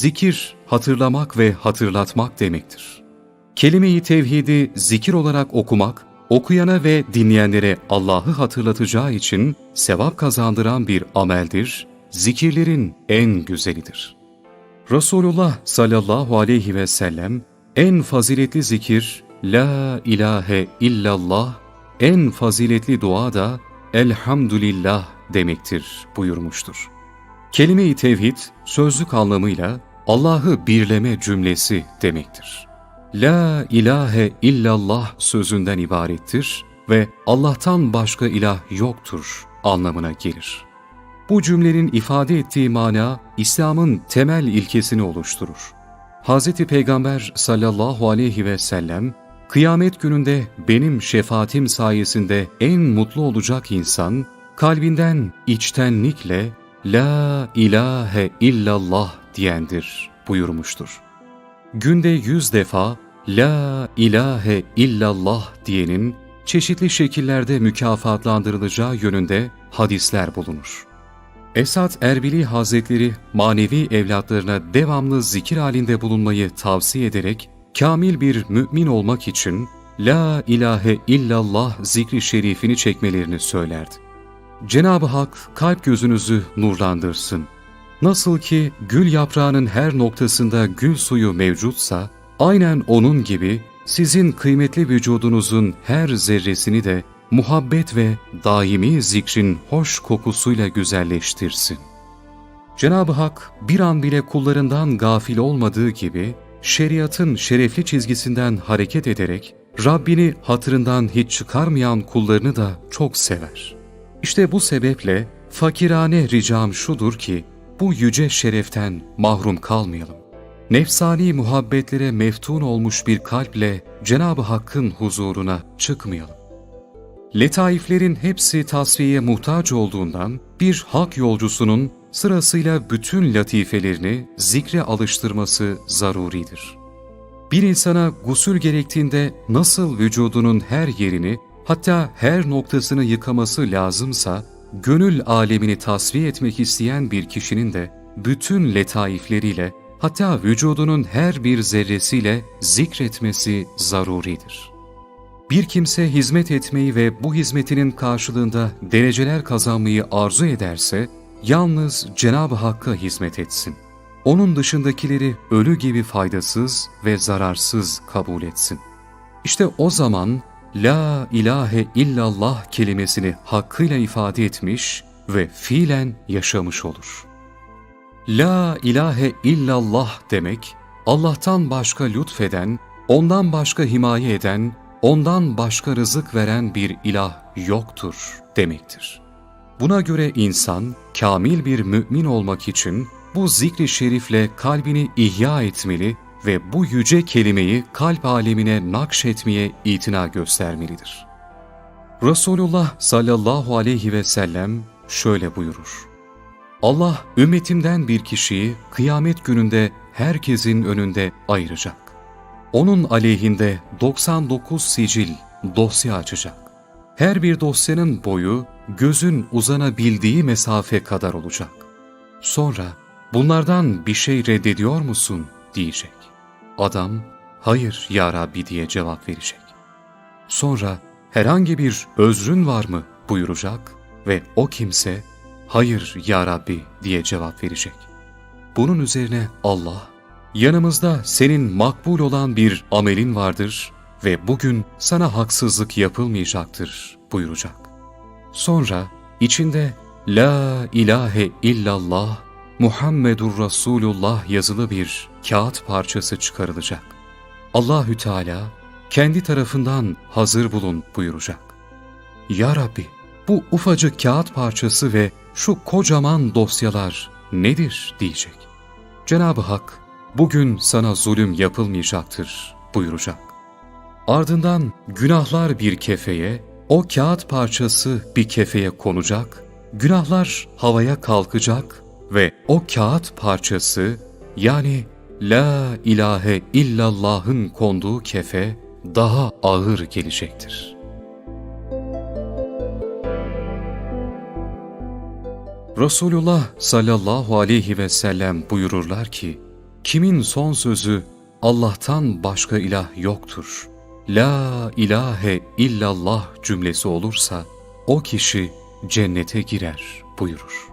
zikir, hatırlamak ve hatırlatmak demektir. Kelime-i tevhidi zikir olarak okumak, okuyana ve dinleyenlere Allah'ı hatırlatacağı için sevap kazandıran bir ameldir, zikirlerin en güzelidir. Resulullah sallallahu aleyhi ve sellem en faziletli zikir La ilahe illallah, en faziletli dua da Elhamdülillah demektir buyurmuştur. Kelime-i tevhid sözlük anlamıyla Allah'ı birleme cümlesi demektir. La ilahe illallah sözünden ibarettir ve Allah'tan başka ilah yoktur anlamına gelir. Bu cümlenin ifade ettiği mana İslam'ın temel ilkesini oluşturur. Hz. Peygamber sallallahu aleyhi ve sellem kıyamet gününde benim şefaatim sayesinde en mutlu olacak insan kalbinden içtenlikle La ilahe illallah diyendir buyurmuştur. Günde yüz defa La ilahe illallah diyenin çeşitli şekillerde mükafatlandırılacağı yönünde hadisler bulunur. Esad Erbili Hazretleri manevi evlatlarına devamlı zikir halinde bulunmayı tavsiye ederek kamil bir mümin olmak için La ilahe illallah zikri şerifini çekmelerini söylerdi. Cenab-ı Hak kalp gözünüzü nurlandırsın. Nasıl ki gül yaprağının her noktasında gül suyu mevcutsa, aynen onun gibi sizin kıymetli vücudunuzun her zerresini de muhabbet ve daimi zikrin hoş kokusuyla güzelleştirsin. Cenab-ı Hak bir an bile kullarından gafil olmadığı gibi, şeriatın şerefli çizgisinden hareket ederek, Rabbini hatırından hiç çıkarmayan kullarını da çok sever. İşte bu sebeple fakirane ricam şudur ki, bu yüce şereften mahrum kalmayalım. Nefsani muhabbetlere meftun olmuş bir kalple Cenab-ı Hakk'ın huzuruna çıkmayalım. Letaiflerin hepsi tasfiyeye muhtaç olduğundan bir hak yolcusunun sırasıyla bütün latifelerini zikre alıştırması zaruridir. Bir insana gusül gerektiğinde nasıl vücudunun her yerini hatta her noktasını yıkaması lazımsa, gönül alemini tasfiye etmek isteyen bir kişinin de bütün letaifleriyle hatta vücudunun her bir zerresiyle zikretmesi zaruridir. Bir kimse hizmet etmeyi ve bu hizmetinin karşılığında dereceler kazanmayı arzu ederse, yalnız Cenab-ı Hakk'a hizmet etsin. Onun dışındakileri ölü gibi faydasız ve zararsız kabul etsin. İşte o zaman La ilahe illallah kelimesini hakkıyla ifade etmiş ve fiilen yaşamış olur. La ilahe illallah demek, Allah'tan başka lütfeden, ondan başka himaye eden, ondan başka rızık veren bir ilah yoktur demektir. Buna göre insan, kamil bir mümin olmak için bu zikri şerifle kalbini ihya etmeli ve bu yüce kelimeyi kalp alemine nakşetmeye itina göstermelidir. Resulullah sallallahu aleyhi ve sellem şöyle buyurur. Allah ümmetimden bir kişiyi kıyamet gününde herkesin önünde ayıracak. Onun aleyhinde 99 sicil dosya açacak. Her bir dosyanın boyu gözün uzanabildiği mesafe kadar olacak. Sonra bunlardan bir şey reddediyor musun diyecek. Adam, hayır ya Rabbi diye cevap verecek. Sonra herhangi bir özrün var mı buyuracak ve o kimse, hayır ya Rabbi diye cevap verecek. Bunun üzerine Allah, yanımızda senin makbul olan bir amelin vardır ve bugün sana haksızlık yapılmayacaktır buyuracak. Sonra içinde La ilahe illallah Muhammedur Resulullah yazılı bir kağıt parçası çıkarılacak. Allahü Teala kendi tarafından hazır bulun buyuracak. Ya Rabbi bu ufacık kağıt parçası ve şu kocaman dosyalar nedir diyecek. Cenab-ı Hak bugün sana zulüm yapılmayacaktır buyuracak. Ardından günahlar bir kefeye, o kağıt parçası bir kefeye konacak, günahlar havaya kalkacak ve o kağıt parçası yani La ilahe illallah'ın konduğu kefe daha ağır gelecektir. Resulullah sallallahu aleyhi ve sellem buyururlar ki, Kimin son sözü Allah'tan başka ilah yoktur. La ilahe illallah cümlesi olursa o kişi cennete girer buyurur.